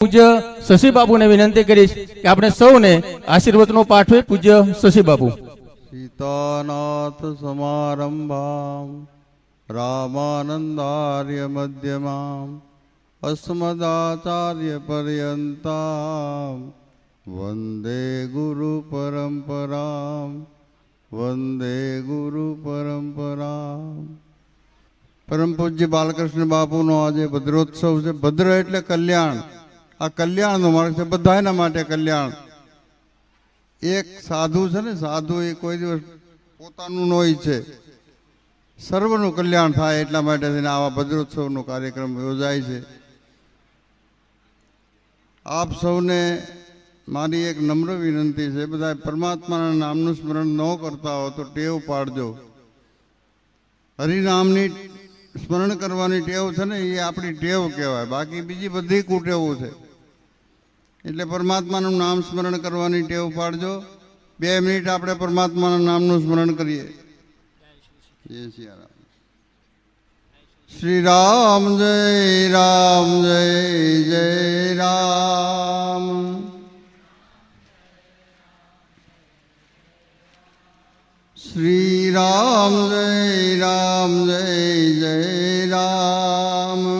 પૂજ્ય ને વિનંતી કરીશ કે આપણે સૌને આશીર્વદનો પાઠવે પૂજ્ય શશી શશીબાબુ. સીતાનાથ સમારંભા રામાનંદાર્ય મધ્યમાં અસ્મદાચાર્ય પર્યંતા વંદે ગુરુ પરંપરામ, વંદે ગુરુ પરંપરામ. પરમ પૂજ્ય બાલકૃષ્ણ બાપુનો આજે ભદ્રોત્સવ છે. ભદ્ર એટલે કલ્યાણ. આ કલ્યાણનો માર્ગ છે બધાના માટે કલ્યાણ. એક સાધુ છે ને, સાધુ એ કોઈ દિવસ પોતાનું ન છે સર્વનું કલ્યાણ થાય એટલા માટે થઈને આવા ભદ્રોત્સવનો કાર્યક્રમ યોજાય છે. આપ સૌને મારી એક નમ્ર વિનંતી છે બધા પરમાત્માના નામનું સ્મરણ ન કરતા હો તો ટેવ પાડજો. હરિનામની સ્મરણ કરવાની ટેવ છે ને, એ આપણી ટેવ કહેવાય. બાકી બીજી બધી કુટેવો છે. એટલે પરમાત્માનું નામ સ્મરણ કરવાની ટેવ પાડજો. બે મિનિટ આપણે પરમાત્માના નામનું સ્મરણ કરીએ. જય સિયારામ શ્રી રામ જય રામ, જય જય રામ. શ્રી રામ જય રામ, જય જય રામ.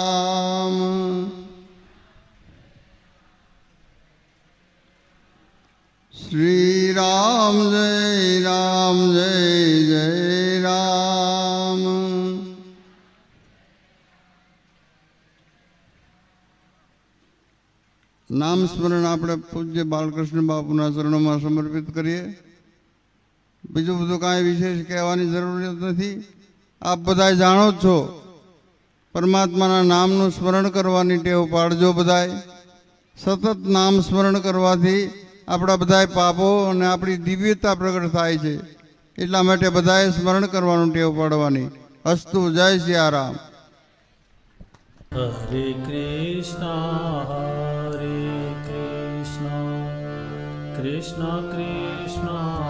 શ્રી રામ જય રામ, જય જય રામ. નામ સ્મરણ આપણે પૂજ્ય બાલકૃષ્ણ બાપુના ચરણોમાં સમર્પિત કરીએ. બીજું બધું કાંઈ વિશેષ કહેવાની જરૂરિયાત નથી. આપ બધા જાણો જ છો, પરમાત્માના નામનું સ્મરણ કરવાની ટેવ પાડજો બધાય. સતત નામ સ્મરણ કરવાથી આપણા બધાય પાપો અને આપણી દિવ્યતા પ્રગટ થાય છે. એટલા માટે બધાએ સ્મરણ કરવાનું ટેવ પાડવાની. અસ્તુ જય સિયારામ. હરે કૃષ્ણ હરે કૃષ્ણ. કૃષ્ણ કૃષ્ણ.